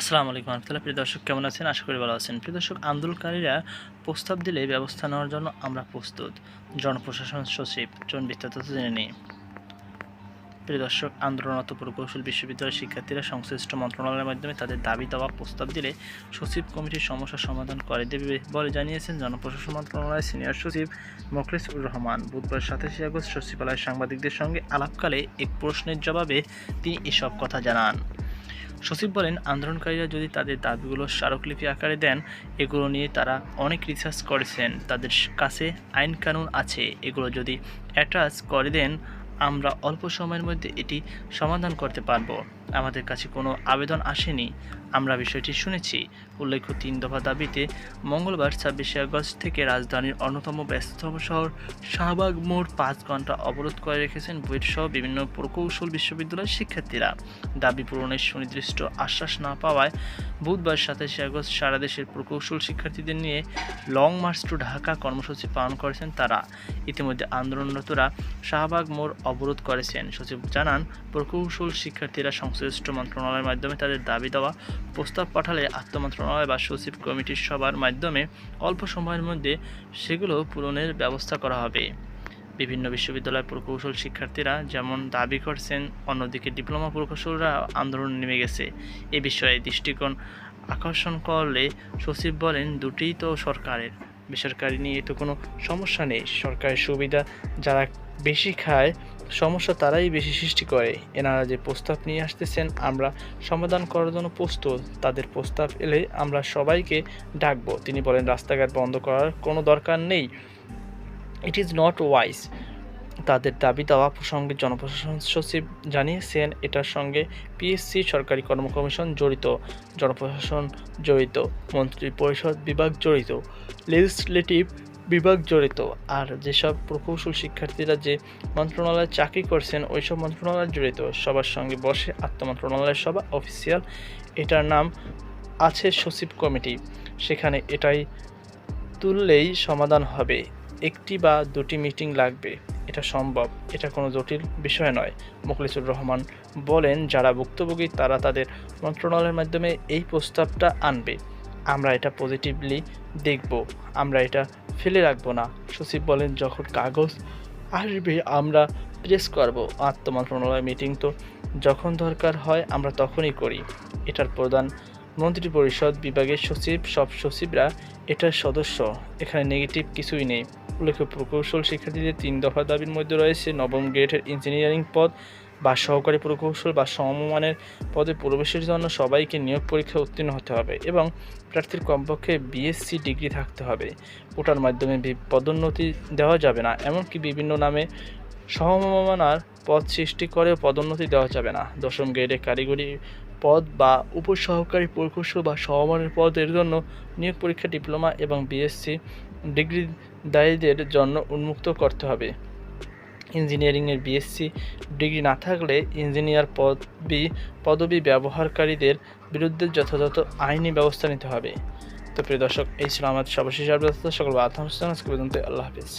আসসালামু আলাইকুম রহমতুল্লাহ। প্রিয় দর্শক, কেমন আছেন? আশা করি ভালো আছেন। প্রিয় দর্শক, আন্দোলনকারীরা প্রস্তাব দিলে ব্যবস্থা নেওয়ার জন্য আমরা প্রস্তুত। জনপ্রশাসন সচিব চলুন বিস্তারিত জেনে নিই। প্রিয় দর্শক আন্দোলনরত প্রকৌশল বিশ্ববিদ্যালয়ের শিক্ষার্থীরা সংশ্লিষ্ট মন্ত্রণালয়ের মাধ্যমে তাদের দাবি দেওয়া প্রস্তাব দিলে সচিব কমিটির সমস্যার সমাধান করে দেবে বলে জানিয়েছেন জনপ্রশাসন মন্ত্রণালয়ের সিনিয়র সচিব মোখলেসুর রহমান। বুধবার সাতাশে আগস্ট সচিবালয়ের সাংবাদিকদের সঙ্গে আলাপকালে এক প্রশ্নের জবাবে তিনি এসব কথা জানান। সচিব বলেন, আন্দোলনকারীরা যদি তাদের দাবিগুলো স্মারকলিপি আকারে দেন, এগুলো নিয়ে তারা অনেক রিসার্চ করেছেন। তাদের কাছে আইন কানুন আছে। এগুলো যদি অ্যাট্রাস করে দেন আমরা অল্প সময়ের মধ্যে এটি সমাধান করতে পারব। আমাদের কাছে কোনো আবেদন আসেনি। আমরা বিষয়টি শুনেছি। উল্লেখ্য, তিন দফা দাবিতে মঙ্গলবার ছাব্বিশে আগস্ট থেকে রাজধানীর অন্যতম ব্যস্ততম শহর শাহবাগ মোড় পাঁচ ঘণ্টা অবরোধ করে রেখেছেন বুয়েট সহ বিভিন্ন প্রকৌশল বিশ্ববিদ্যালয়ের শিক্ষার্থীরা। দাবি পূরণের সুনির্দিষ্ট আশ্বাস না পাওয়ায় বুধবার সাতাশে আগস্ট সারা দেশের প্রকৌশল শিক্ষার্থীদের নিয়ে লং মার্চ টু ঢাকা কর্মসূচি পালন করেছেন তারা। ইতিমধ্যে আন্দোলনরতরা শাহবাগ মোড় অবরোধ করেছেন। সচিব জানান, প্রকৌশল শিক্ষার্থীরা সংশ্লিষ্ট মন্ত্রণালয়ের মাধ্যমে তাদের দাবি দেওয়া, প্রস্তাব পাঠালে আত্মমন্ত্রণালয় বা সচিব কমিটির সভার মাধ্যমে অল্প সময়ের মধ্যে সেগুলো পূরণের ব্যবস্থা করা হবে। বিভিন্ন বিশ্ববিদ্যালয়ের প্রকৌশল শিক্ষার্থীরা যেমন দাবি করছেন, অন্যদিকে ডিপ্লোমা প্রকৌশলরা আন্দোলন নেমে গেছে। এ বিষয়ে দৃষ্টিকোণ আকর্ষণ করলে সচিব বলেন, দুটিই তো সরকারের। বেসরকারি নিয়ে তো কোনো সমস্যা নেই। সরকারের সুবিধা যারা বেশি খায়, সমস্যা তারাই বেশি সৃষ্টি করে। এনারা যে প্রস্তাব নিয়ে আসতেছেন, আমরা সমাধান করার জন্য প্রস্তুত। তাদের প্রস্তাব এলে আমরা সবাইকে ডাকবো। তিনি বলেন, রাস্তাঘাট বন্ধ করার কোনো দরকার নেই। ইট ইজ নট ওয়াইজ তাদের দাবি দেওয়া প্রসঙ্গে জনপ্রশাসন সচিব জানিয়েছেন, এটার সঙ্গে পিএসসি সরকারি কর্ম কমিশন জড়িত, জনপ্রশাসন জড়িত, মন্ত্রী পরিষদ বিভাগ জড়িত লেজিসলেটিভ বিভাগ জড়িত, আর যেসব প্রকৌশল শিক্ষার্থীরা যে মন্ত্রণালয়ে চাকরি করছেন, ওইসব মন্ত্রণালয় জড়িত। সবার সঙ্গে বসে আত্মমন্ত্রণালয়ের সভা অফিসিয়াল এটার নাম আছে সচিব কমিটি। সেখানে এটাই তুললেই সমাধান হবে। একটি বা দুটি মিটিং লাগবে। এটা সম্ভব। এটা কোনো জটিল বিষয় নয়, মুখলিসুর রহমান বলেন। যারা ভুক্তভোগী, তারা তাদের মন্ত্রণালয়ের মাধ্যমে এই প্রস্তাবটা আনবে। আমরা এটা পজিটিভলি দেখব। আমরা এটা ফেলে রাখব না। সচিব বলেন, যখন কাগজ আসবে, আমরা প্রেস করব। আত্মমন্ত্রণালয় মিটিং তো যখন দরকার হয়, আমরা তখনই করি। এটার প্রধান মন্ত্রী পরিষদ বিভাগের সচিব, সব সচিবরা এটার সদস্য। এখানে নেগেটিভ কিছুই নেই। উল্লেখ্য, প্রকৌশল শিক্ষার্থীদের তিন দফা দাবির মধ্যে রয়েছে নবম গ্রেডের ইঞ্জিনিয়ারিং পদ বা সহকারী প্রকৌশল বা সমমানের পদে প্রবেশের জন্য সবাইকে নিয়োগ পরীক্ষা উত্তীর্ণ হতে হবে এবং প্রার্থীর কমপক্ষে বিএসসি ডিগ্রি থাকতে হবে। ওটার মাধ্যমে পদোন্নতি দেওয়া যাবে না, এমনকি বিভিন্ন নামে সমমানার পদ সৃষ্টি করেও পদোন্নতি দেওয়া যাবে না। দশম গ্রেডে কারিগরি পদ বা উপসহকারী প্রকৌশল বা সমমানের পদের জন্য নিয়োগ পরীক্ষা, ডিপ্লোমা এবং বিএসসি ডিগ্রিধারীদের জন্য উন্মুক্ত করতে হবে। ইঞ্জিনিয়ারিংয়ের বিএসসি ডিগ্রি না থাকলে ইঞ্জিনিয়ার পদবি পদবি ব্যবহারকারীদের বিরুদ্ধে যথাযথ আইনি ব্যবস্থা নিতে হবে। তো প্রিয় দর্শক, এই ছিল আমাদের সর্বশেষ সকল আত্মহস্থান আজকে পর্যন্ত আল্লাহ হাফিজ।